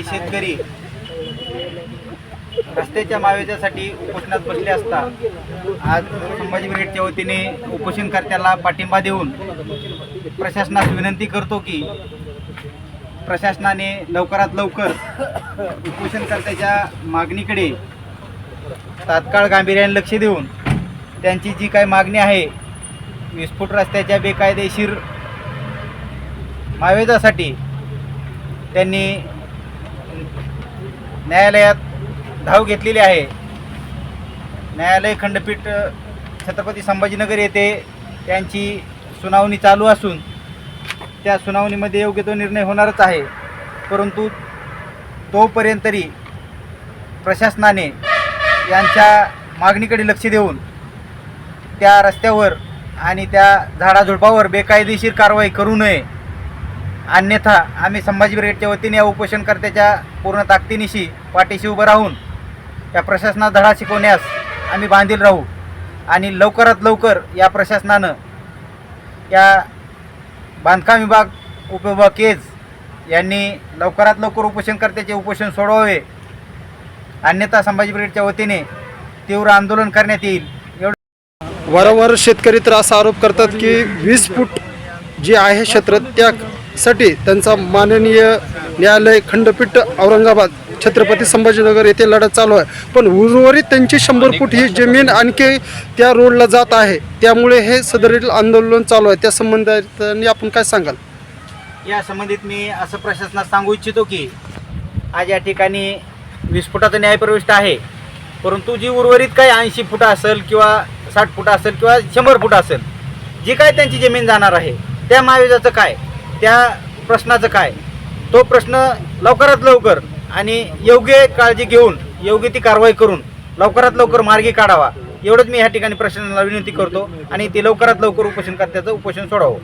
काही शेतकरी रस्त्याच्या मावेजासाठी उपोषणात बसले असता आज संभाजी ब्रिगेडच्या वतीने उपोषणकर्त्याला पाठिंबा देऊन प्रशासनास विनंती करतो की प्रशासनाने लवकरात लवकर उपोषणकर्त्याच्या मागणीकडे तात्काळ गांभीर्याने लक्ष देऊन त्यांची जी काही मागणी आहे विस्फोट रस्त्याच्या बेकायदेशीर मावेजासाठी त्यांनी न्यायालयात धाव घेतलेली आहे. न्यायालय खंडपीठ छत्रपती संभाजीनगर येथे त्यांची सुनावणी चालू असून त्या सुनावणीमध्ये योग्य तो निर्णय होणारच आहे. परंतु तोपर्यंत तरी प्रशासनाने यांच्या मागणीकडे लक्ष देऊन त्या रस्त्यावर आणि त्या झाडाझुडपावर बेकायदेशीर कारवाई करू नये. अन्यथा आम्ही संभाजी ब्रिगेडच्या वतीने या उपोषणकर्त्याच्या पूर्ण ताकदीनिशी पाठीशी उभं राहून या प्रशासनात धडा शिकवण्यास आम्ही बांधील राहू आणि लवकरात लवकर या प्रशासनानं या बांधकाम विभाग उपविभाग केज यांनी लवकरात लवकर उपोषणकर्त्याचे उपोषण सोडवावे. अन्यथा संभाजी ब्रिगेडच्या वतीने तीव्र आंदोलन करण्यात येईल. एवढं वारंवार शेतकरी तर असा आरोप करतात की वीस फूट जे आहे क्षेत्र साठी त्यांचा माननीय न्यायालय खंडपीठ औरंगाबाद छत्रपती संभाजीनगर येथे लढा चालू आहे. पण उर्वरित त्यांची शंभर फूट ही जमीन आणखी त्या रोडला जात आहे. त्यामुळे हे सदरील आंदोलन चालू आहे. त्या संबंधाने आपण काय सांगाल? या संबंधित मी असं प्रशासनात सांगू इच्छितो की आज या ठिकाणी विस्फोटाचा न्यायप्रविष्ट आहे. परंतु जी उर्वरित काही ऐंशी फुट असेल किंवा साठ फुट असेल किंवा शंभर फुट असेल जी काय त्यांची जमीन जाणार आहे त्या महायुजाचं काय? त्या प्रश्नाचं काय? तो प्रश्न लवकरात लवकर आणि योग्य काळजी घेऊन योग्य ती कारवाई करून लवकरात लवकर मार्गी काढावा. एवढंच मी ह्या ठिकाणी प्रशासनाला विनंती करतो आणि ते लवकरात लवकर उपोषण करत्याचं उपोषण सोडावं.